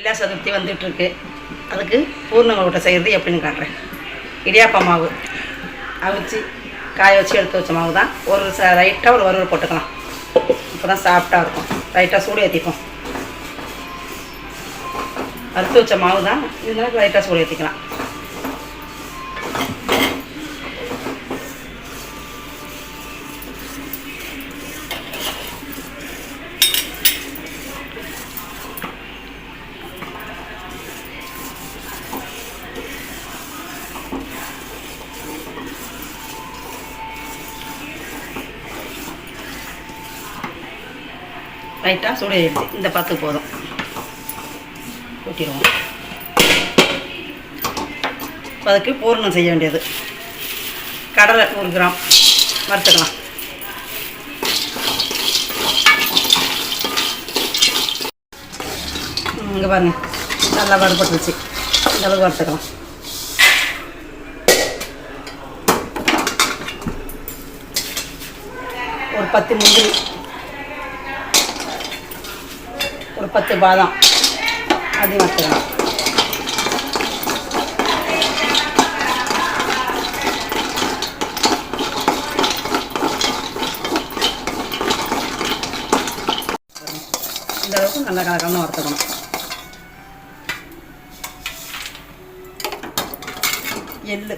எல்லா சதுர்த்தி வந்துட்டுருக்கு அதுக்கு பூர்ணங்க ஊட்ட செய்கிறது எப்படின்னு காட்டுறேன். இடியாப்ப மாவு. அவிச்சு காய வச்சு எடுத்து வச்ச மாவு தான். ஒரு ச லைட்டாக ஒரு வறுவல் போட்டுக்கலாம். இப்போ தான் சாஃப்டாக இருக்கும். லைட்டாக சூடு ஏற்றிப்போம் அறுத்து வச்ச மாவு தான். இருந்தாலும் லைட்டாக சூடு ஏற்றிக்கலாம் லைட்டாக சுட எடுத்து இந்த பத்து போதும். ஊற்றிடுவோம் அதுக்கு பூரணம் செய்ய வேண்டியது. கடலை ஒரு கிராம். வறுத்துக்கலாம். இங்கே பாருங்கள் நல்லா வறுபட்டுருச்சு. இந்த அளவுக்கு வறுத்துக்கலாம். ஒரு பத்து முந்திரி ஒரு பத்து பாதாம் அதையும் வறுத்துக்கலாம் இந்த அளவுக்கு நல்லா கலக்கணும் வறுத்துக்கணும். எள்ளு.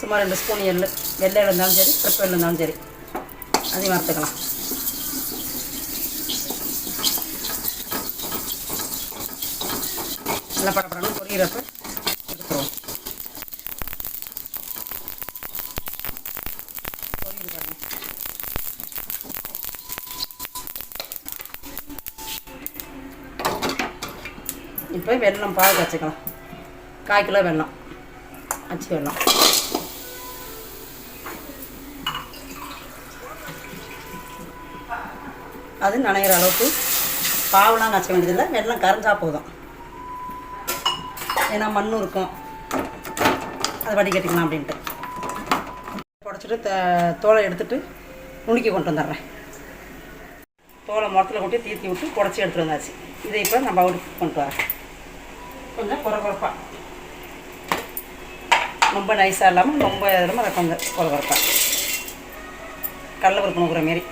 சுமார் ரெண்டு ஸ்பூன் எள்ளு. வெள்ளை இருந்தாலும் சரி கருப்பு இருந்தாலும் சரி. அதையும் வறுத்துக்கலாம். நல்லா படப்படணும் பொரியிறப்ப எடுத்துருவோம். பொரியுது பாருங்க. இப்போ வெல்லம் பால் காய்ச்சிக்கலாம். கால் கிலோ வெல்லம். அச்சு வெல்லம். அது நனைகிற அளவுக்கு பாவெலாம் காய்ச்ச வேண்டியதில்லை. வெள்ளம் கரைஞ்சா போதும். ஏன்னா மண்ணும் இருக்கும். அதை வடிகட்டிக்கலாம் அப்படின்ட்டு. உடச்சிட்டு த தோலை எடுத்துட்டு நுணுக்கி கொண்டு வந்துடுறேன். தோலை முரத்தில் கொட்டி தீர்த்தி விட்டு புடச்சி எடுத்துகிட்டு வந்தாச்சு. இதை இப்போ நம்ம அவருக்கு கொண்டு வரேன். கொஞ்சம் குறை ரொம்ப நைஸாக இல்லாமல் ரொம்ப இல்லாமல் அதை கொஞ்சம் குறை கடலை கடல பருப்பு நுக்குற மாரி.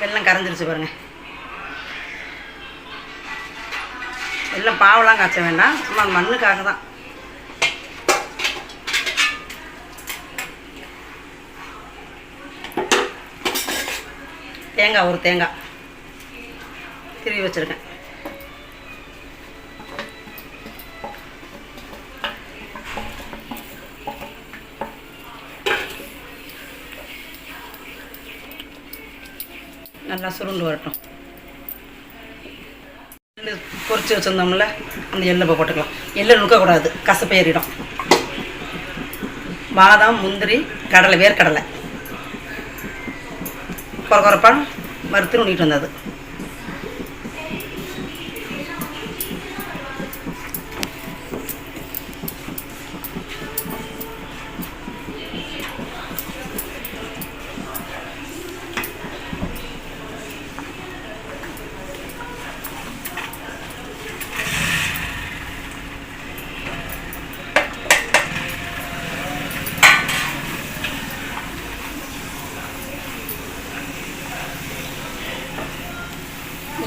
வெள்ளம் கரைஞ்சிருச்சு பாருங்கள் எல்லாம் பாவெல்லாம் காய்ச்ச வேண்டாம். சும்மா மண்ணுக்காக தான். தேங்காய் ஒரு தேங்காய். திருவி வச்சுருக்கேன். நல்லா சுருண்டு வரட்டும். எள்ளு பொரிச்சு வச்சுருந்தோம்ல அந்த எள்ளை போட்டுக்கலாம். எள்ளை நுக்கக்கூடாது கசப்பு ஏறிடும். பாதாம் முந்திரி கடலை வேர்க்கடலை. குறை குறைப்பா வறுத்து நுண்ணிட்டு வந்தது.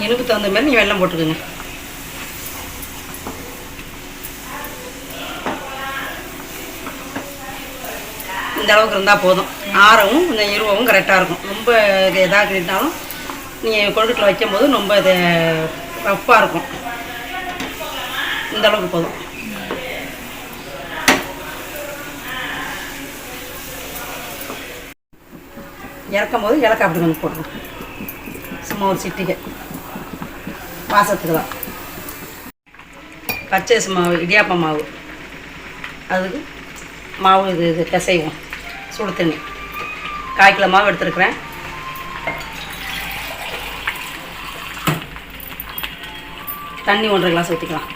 எனக்கு தகுந்த மாதிரி நீ வெள்ளம் போட்டுக்கோங்க. இந்த அளவுக்கு இருந்தால் போதும். ஆறவும் கொஞ்சம் இருவவும் கரெக்டாக இருக்கும். ரொம்ப இதாகிட்டாலும் நீங்கள் கொண்டுட்டில் வைக்கும்போது ரொம்ப இது ரஃப்பாக இருக்கும். இந்த அளவுக்கு போதும். இறக்கும் போது இலக்காய் அப்படி கொஞ்சம் போட்டுருவோம் சும்மா ஒரு சிட்டிகை. வாசத்துக்கு தான் பச்சரிசி மாவு இடியாப்ப மாவு. அதுக்கு மாவு இது இது பிசைவோம். சுடு தண்ணி. கால் கிலோ மாவு எடுத்துருக்குறேன். தண்ணி ஒன்றரை கிளாஸ் ஊற்றிக்கலாம்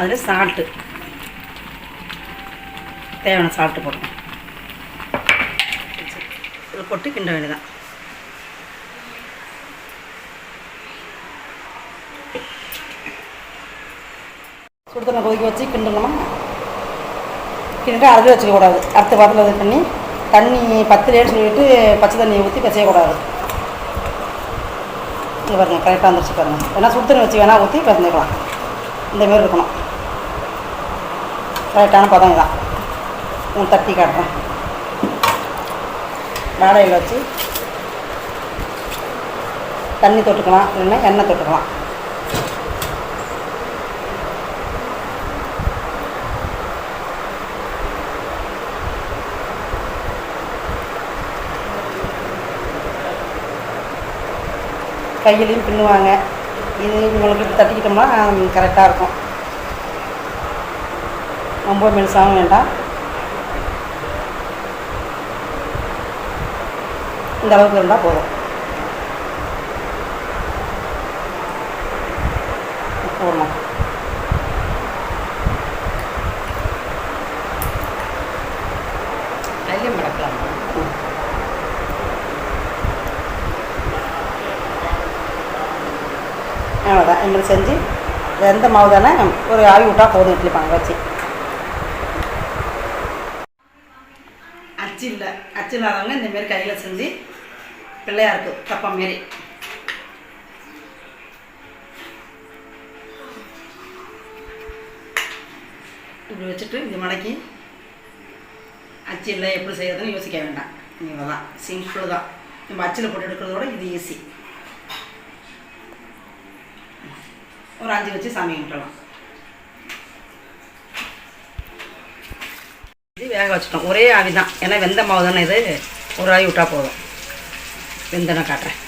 அதில் சால்ட்டு. தேவையான சால்ட்டு போட்டுக்கணும் இதில் போட்டு கிண்ட வேண்டியதான் சுடுதண்ணை கொதிக்க வச்சு கிண்டணுமா கிண்டிட்டு அதில் வச்சுக்கக்கூடாது. அடுத்த பாத்திரம் இது பண்ணி தண்ணி பத்துலேன்னு சொல்லிட்டு பச்சை தண்ணியை ஊற்றி பச்சையக்கூடாது. இது பாருங்கள் கரெக்டாக வந்துருச்சு பாருங்கள் வேணால் சுடு தண்ணி வச்சு வேணால் ஊற்றி பசந்துக்கலாம் இந்தமாரி இருக்கணும். கரெக்டான பதம் இதான். நான் தட்டி காட்டுறேன் வாழையில் வச்சு தண்ணி தொட்டுக்கலாம் இல்லைன்னா எண்ணெய் தொட்டுக்கலாம் கையிலையும் பின்னுவாங்க இது உங்களுக்கு இப்படி தட்டிக்கிட்டோம்னா கரெக்டாக இருக்கும் ரொம்ப மெலிசாகவும் வேண்டாம் இந்த அளவுக்கு இருந்தால் போதும். போடணும் அதிலையும் மடக்கலாம் அவ்வளோதான் மாதிரி செஞ்சு எந்த மாவு தானே ஒரு ஆவி விட்டால் போதும் இட்லி பானை வச்சு. அச்சு இல்லை அச்சு இல்லாதவங்க இந்தமாரி கையில் செஞ்சு பிள்ளையாருக்கு தப்பா மாரி இப்படி வச்சுட்டு இது மடக்கி அச்சு இல்லை எப்படி செய்யறதுன்னு யோசிக்க வேண்டாம். இவ்வளோ தான் சிம்பிள் தான். நம்ம அச்சில் போட்டு எடுக்கிறதோட இது ஈஸி ஒரு அஞ்சு வச்சு சாமி கும்பிடலாம். இது வேக வச்சுட்டோம். ஒரே ஆவி தான் ஏன்னா வெந்த மாவு தானே இது? ஒரு ஆவி விட்டால் போதும். வெந்தனை காட்டுறேன்.